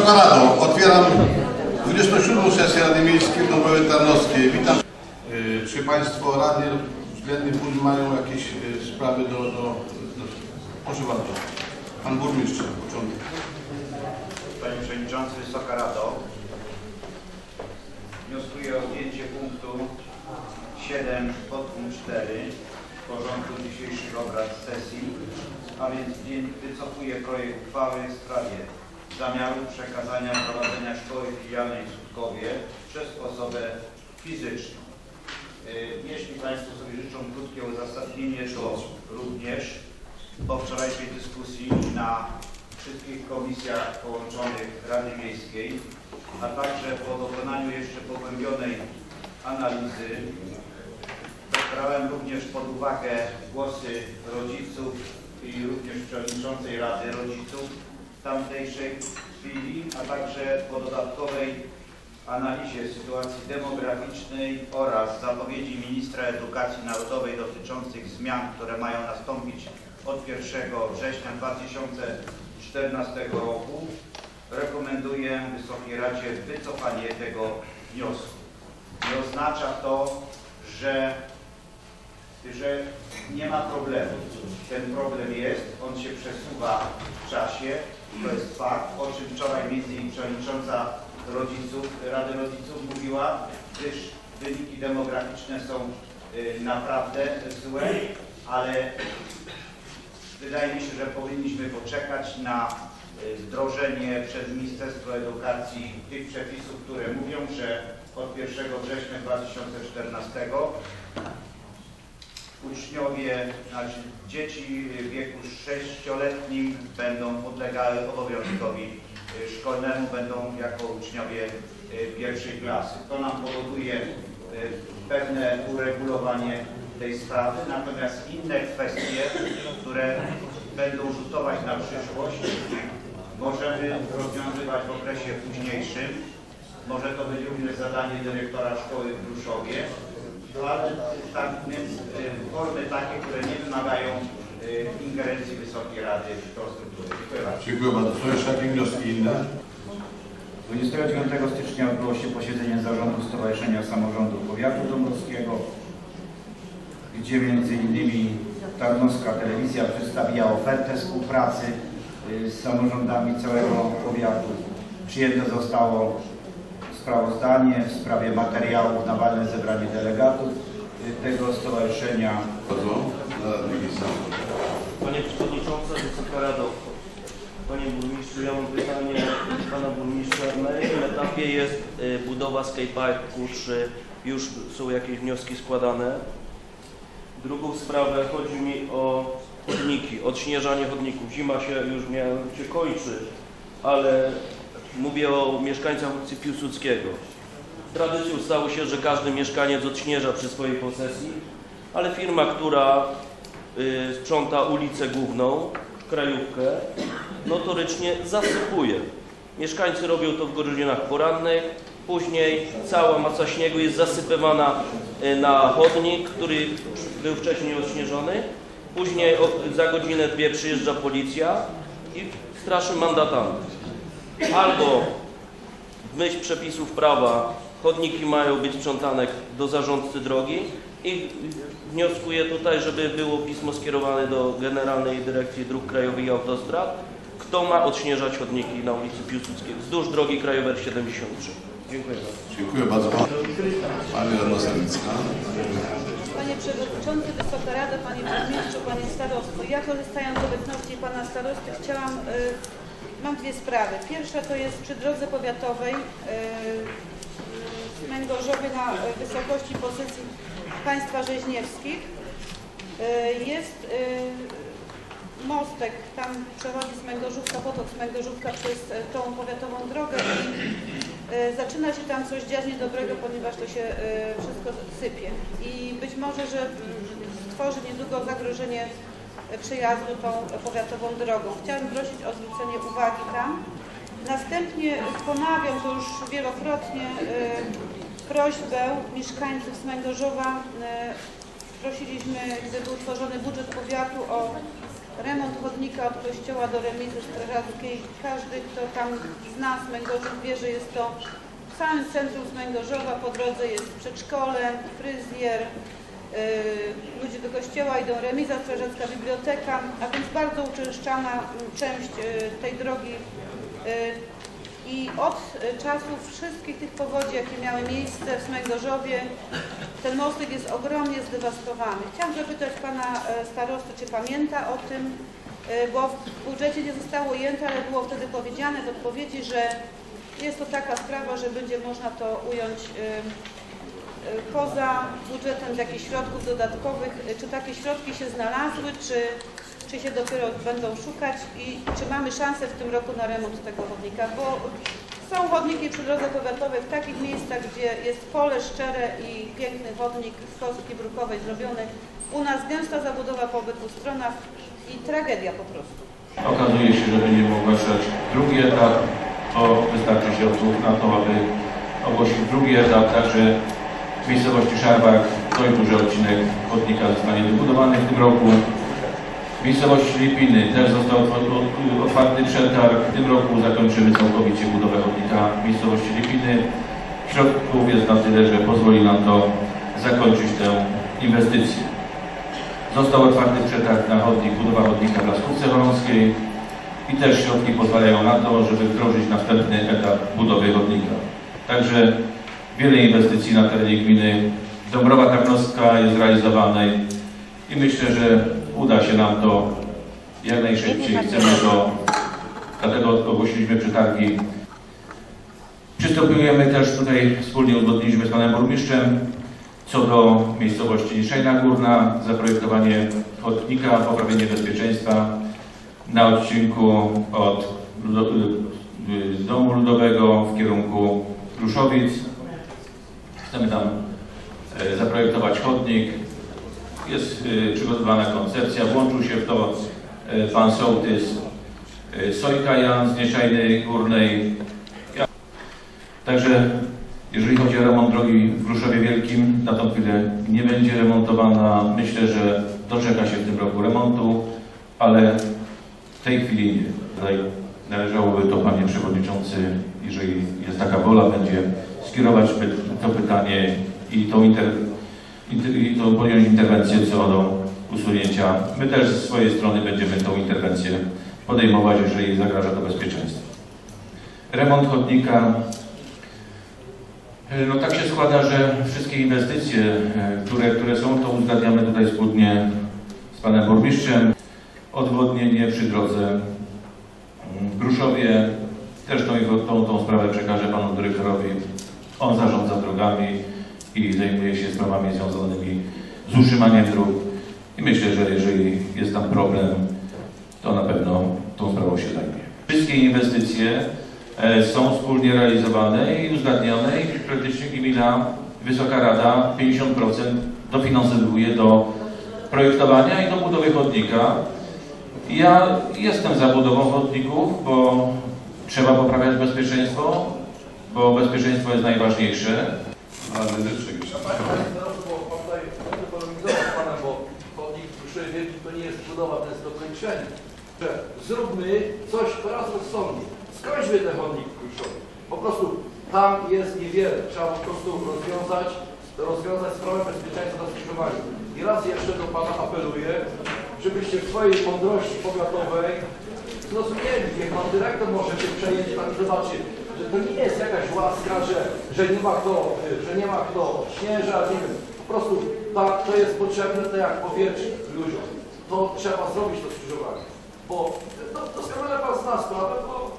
Wysoka Rado, otwieram 27. sesję Rady Miejskiej w Dąbrowie Tarnowskiej. Witam. Y, Czy Państwo radni względnie później mają jakieś y, sprawy do, do, do... Proszę bardzo. Pan Burmistrz, początek. Panie Przewodniczący, Wysoka Rado. Wnioskuję o zdjęcie punktu 7 podpunkt 4 porządku dzisiejszych obrad sesji, a więc wycofuję projekt uchwały w sprawie zamiaru przekazania prowadzenia szkoły filialnej w Sutkowie przez osobę fizyczną. Y, Jeśli Państwo sobie życzą krótkie uzasadnienie, to również po wczorajszej dyskusji na wszystkich komisjach połączonych Rady Miejskiej, a także po dokonaniu jeszcze pogłębionej analizy brałem również pod uwagę głosy rodziców i również przewodniczącej Rady Rodziców tamtejszej chwili, a także po dodatkowej analizie sytuacji demograficznej oraz zapowiedzi ministra edukacji narodowej dotyczących zmian, które mają nastąpić od 1 września 2014 roku, rekomenduję Wysokiej Radzie wycofanie tego wniosku. Nie oznacza to, że, że nie ma problemu. Ten problem jest, on się przesuwa w czasie, to jest fakt, o czym wczoraj między innymi przewodnicząca rodziców, Rady Rodziców mówiła, gdyż wyniki demograficzne są y, naprawdę złe, ale wydaje mi się, że powinniśmy poczekać na y, wdrożenie przez Ministerstwo Edukacji tych przepisów, które mówią, że od 1 września 2014 uczniowie, znaczy dzieci w wieku 6-letnim będą podlegały obowiązkowi y, szkolnemu, będą jako uczniowie y, pierwszej klasy. To nam powoduje y, pewne uregulowanie tej sprawy, natomiast inne kwestie, które będą rzutować na przyszłość, możemy rozwiązywać w okresie późniejszym. Może to być również zadanie dyrektora szkoły w Bruszowie, ale tak więc formy takie, które nie wymagają ingerencji Wysokiej Rady w tą strukturę. Dziękuję bardzo. Dziękuję bardzo. Są jeszcze jakieś wnioski inne? 29 stycznia odbyło się posiedzenie Zarządu Stowarzyszenia Samorządu Powiatu Dąbrowskiego, gdzie między innymi Tarnowska Telewizja przedstawiła ofertę współpracy y, z samorządami całego powiatu. Przyjęte zostało sprawozdanie w sprawie materiałów na walne zebranie delegatów y, tego stowarzyszenia. Bardzo. Panie Przewodniczący, Wysoka Rado, Panie Burmistrzu, ja mam pytanie do Pana Burmistrza. Na jakim etapie jest y, budowa skateparku? Czy już są jakieś wnioski składane? Drugą sprawę chodzi mi o chodniki, odśnieżanie chodników. Zima się już mianowicie kończy, ale mówię o mieszkańcach ulicy Piłsudskiego. Tradycją stało się, że każdy mieszkaniec odśnieża przy swojej posesji, ale firma, która y, sprząta ulicę główną, krajówkę, notorycznie zasypuje. Mieszkańcy robią to w godzinach porannych, później cała masa śniegu jest zasypywana y, na chodnik, który był wcześniej odśnieżony. Później za godzinę, dwie przyjeżdża policja i straszy mandatami. Albo w myśl przepisów prawa chodniki mają być sprzątane do zarządcy drogi i wnioskuję tutaj, żeby było pismo skierowane do Generalnej Dyrekcji Dróg Krajowych i Autostrad. Kto ma odśnieżać chodniki na ulicy Piłsudskiej wzdłuż drogi krajowej 73? Dziękuję bardzo. Dziękuję bardzo. Pani Radna Sawicka. Panie Przewodniczący, Wysoka Rada, Panie Burmistrzu, Panie Starosto. Ja korzystając z obecności Pana Starosty chciałam, y, mam dwie sprawy. Pierwsza to jest przy drodze powiatowej y, Męgorzowie na y, wysokości pozycji państwa rzeźniewskich. Y, jest y, mostek, tam przechodzi z Męgorzówka, potok z Męgorzówka przez y, tą powiatową drogę i zaczyna się tam coś dziać niedobrego, ponieważ to się wszystko sypie. I być może, że stworzy niedługo zagrożenie przejazdu tą powiatową drogą. Chciałabym prosić o zwrócenie uwagi tam. Następnie ponawiam to już wielokrotnie prośbę mieszkańców Smęgorzowa. y, Prosiliśmy, gdy był tworzony budżet powiatu o remont chodnika od kościoła do remizy strażackiej. Każdy, kto tam zna Smęgorzów wie, że jest to w samym centrum Smęgorzowa. Po drodze jest przedszkole, fryzjer, yy, ludzie do kościoła idą, remiza strażacka, biblioteka, a więc bardzo uczęszczana część yy, tej drogi i od y, czasów wszystkich tych powodzi, jakie miały miejsce w Smęgorzowie, ten mostek jest ogromnie zdewastowany. Chciałam zapytać Pana e, starosty, czy pamięta o tym, e, bo w budżecie nie zostało ujęte, ale było wtedy powiedziane w odpowiedzi, że jest to taka sprawa, że będzie można to ująć e, e, poza budżetem z jakichś środków dodatkowych. E, Czy takie środki się znalazły, czy, czy się dopiero będą szukać i czy mamy szansę w tym roku na remont tego chodnika? Bo są chodniki przy drodze powiatowej w takich miejscach, gdzie jest pole szczere i piękny chodnik z kostki brukowej zrobiony. U nas gęsta zabudowa po obydwu stronach i tragedia po prostu. Okazuje się, że będziemy ogłaszać drugi etap, bo wystarczy środków na to, aby ogłosić drugi etap, także w miejscowości Szarbak dość duży odcinek chodnika zostanie wybudowany w tym roku. W miejscowości Lipiny też został otw- otwarty przetarg. W tym roku zakończymy całkowicie budowę chodnika miejscowości Lipiny. Środków jest na tyle, że pozwoli nam to zakończyć tę inwestycję. Został otwarty przetarg na chodnik, budowa chodnika w Laskówce Woląskiej i też środki pozwalają na to, żeby wdrożyć następny etap budowy chodnika. Także wiele inwestycji na terenie gminy Dąbrowa Tarnowska jest realizowanej i myślę, że uda się nam to jak najszybciej. Chcemy to, dlatego ogłosiliśmy przetargi. Przystępujemy też tutaj, wspólnie uzgodniliśmy z Panem Burmistrzem, co do miejscowości Szejna Górna, zaprojektowanie chodnika, poprawienie bezpieczeństwa na odcinku od y, y, Domu Ludowego w kierunku Kruszowic. Chcemy tam e, zaprojektować chodnik. Jest y, przygotowana koncepcja. Włączył się w to e, pan sołtys e, Sojka Jan z Nieszajnej Górnej. Także jeżeli chodzi o remont drogi w Gruszowie Wielkim, na tą chwilę nie będzie remontowana. Myślę, że doczeka się w tym roku remontu, ale w tej chwili nie. Należałoby to, Panie Przewodniczący, jeżeli jest taka wola, będzie skierować to pytanie i tą, inter, inter, i tą podjąć interwencję co do usunięcia. My też ze swojej strony będziemy tą interwencję podejmować, jeżeli zagraża to bezpieczeństwo. Remont chodnika no tak się składa, że wszystkie inwestycje, e, które, które są, to uzgadniamy tutaj wspólnie z Panem Burmistrzem. Odwodnienie przy drodze mm, w Gruszowie. Też tą, tą, tą sprawę przekażę Panu Dyrektorowi. On zarządza drogami i zajmuje się sprawami związanymi z utrzymaniem dróg. I myślę, że jeżeli jest tam problem, to na pewno tą sprawą się zajmie. Wszystkie inwestycje e, są wspólnie realizowane i uzgadnione i praktycznie gmina, Wysoka Rada 50% dofinansowuje do projektowania i do budowy chodnika. Ja jestem za budową chodników, bo trzeba poprawiać bezpieczeństwo, bo bezpieczeństwo jest najważniejsze. Ale życzę jeszcze. Bo pan tutaj chcę polemizować z panem, bo chodnik w Kruszowie Wielkim to nie jest budowa, to jest dokończenie. Zróbmy coś teraz rozsądnie. Skończmy ten chodnik w Kruszowie. Po prostu tam jest niewiele. Trzeba po prostu rozwiązać, rozwiązać sprawę bezpieczeństwa na skrzyżowaniu. I raz jeszcze do pana apeluję, żebyście w swojej mądrości powiatowej zrozumieli, niech pan dyrektor może się przejąć tam i zobaczy, to nie jest jakaś łaska, że, że nie ma kto, że nie ma kto śnieża, nie wiem. Po prostu ta, to jest potrzebne, to jak powietrze ludziom. To trzeba zrobić to skrzyżowanie. Bo no, doskonale pan zna sprawę, bo,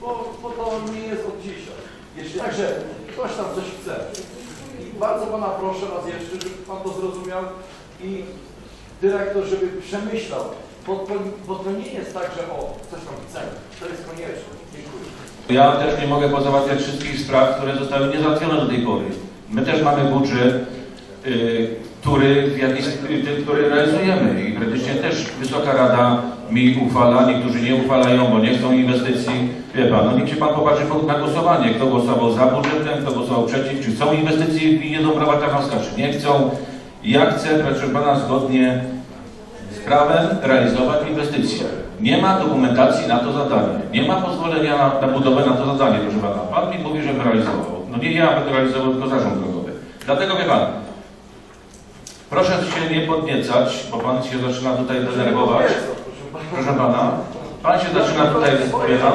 bo, bo to nie jest od dzisiaj. Jeśli, także ktoś tam coś chce. I bardzo pana proszę raz jeszcze, żeby pan to zrozumiał i dyrektor, żeby przemyślał, bo to, bo to nie jest tak, że o, coś tam chcemy. To jest konieczne. Dziękuję. Ja też nie mogę pozałatwiać wszystkich spraw, które zostały niezałatwione do tej pory. My też mamy budżet, y, który, w jakiś, y, który realizujemy i praktycznie też Wysoka Rada mi uchwala, niektórzy nie uchwalają, bo nie chcą inwestycji. Wie Pan, no niech się Pan popatrzy po- na głosowanie, kto głosował za budżetem, kto głosował przeciw, czy chcą inwestycji w gminie Dąbrowa Tarnowska, czy nie chcą. Ja chcę, proszę Pana, zgodnie z prawem realizować inwestycje. Nie ma dokumentacji na to zadanie. Nie ma pozwolenia na, budowę na to zadanie, proszę pana. Pan mi mówi, żebym realizował. No nie ja będę realizował, tylko zarząd drogowy. Dlatego wie pan, proszę się nie podniecać, bo pan się zaczyna tutaj denerwować. Proszę pana, pan się zaczyna tutaj, wie pan,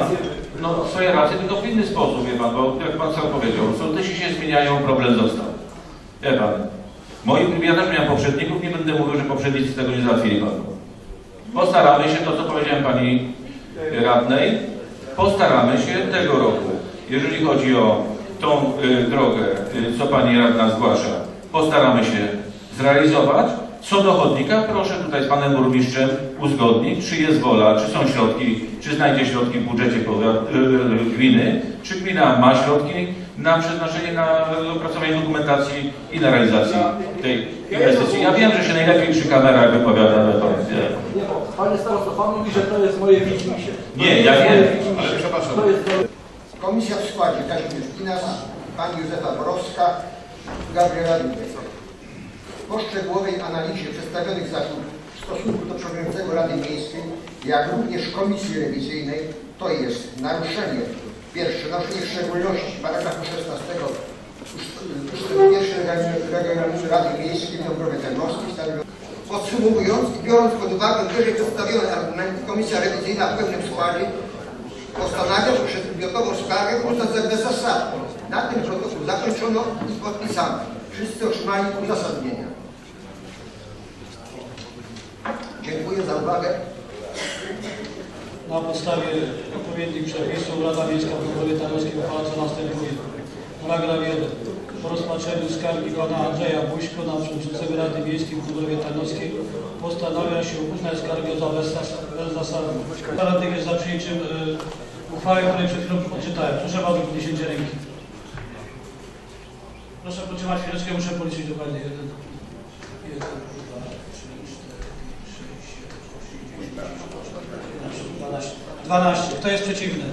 no swoje racje, tylko w inny sposób, wie pan, bo jak pan sam powiedział, sołtysi się zmieniają, problem został. Wie pan, moi, ja też miałem poprzedników, nie będę mówił, że poprzednicy tego nie załatwili panu. Postaramy się, to co powiedziałem pani radnej, postaramy się tego roku, jeżeli chodzi o tą y, drogę, y, co pani radna zgłasza, postaramy się zrealizować. Co do chodnika, proszę tutaj z panem burmistrzem uzgodnić, czy jest wola, czy są środki, czy znajdzie środki w budżecie y, y, gminy, czy gmina ma środki na przeznaczenie na opracowanie dokumentacji i na realizację tej inwestycji. Ja wiem, że się najlepiej przy kamerach wypowiada, pan starosto, pan mówi, że to jest moje widzimisię. Nie, ja wiem, ale przepraszam. To jest Komisja w składzie Kazimierz Ginas, pani Józefa Borowska, Gabriela Linek. Po szczegółowej analizie przedstawionych zarzutów w stosunku do przewodniczącego Rady Miejskiej, jak również Komisji Rewizyjnej, to jest naruszenie, pierwsze, naruszenie w szczególności paragrafu 16 ust- ustępu pierwszy regulamin- regulaminu Rady Miejskiej w Dąbrowie Tarnowskiej stanowi- Podsumowując i biorąc pod uwagę wyżej przedstawione argumenty, Komisja Rewizyjna w pełnym składzie Postanawia, że przedmiotową skargę uznać za bezzasadną. Na tym protokół zakończono i podpisano. Wszyscy otrzymali uzasadnienia. Dziękuję za uwagę. Na podstawie odpowiednich przepisów Rada Miejska w Dąbrowie Tarnowskiej uchwala co następuje. Paragraf 1. Po rozpatrzeniu skargi pana Andrzeja Buźko na przewodniczącego Rady Miejskiej w Dąbrowie Tarnowskiej postanawia się uznać skargę za bezzas- bezzasadną. Radnych jest za przyjęciem y, uchwały, której przed chwilą odczytałem. Proszę bardzo o podniesienie ręki. Proszę potrzymać chwileczkę, muszę policzyć dokładnie. Jeden, jeden, dwa, trzy, cztery, sześć, siedem, osiem, dziewięć, 12. 12. Kto jest przeciwny?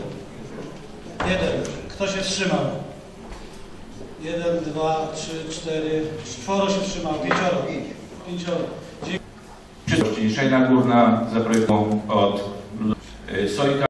1. Kto się wstrzymał? 1, 2, 3, 4, 4 się wstrzymał. 5. 5. Przyszłość Niższejna Górna zaprojektował od y, Sojka.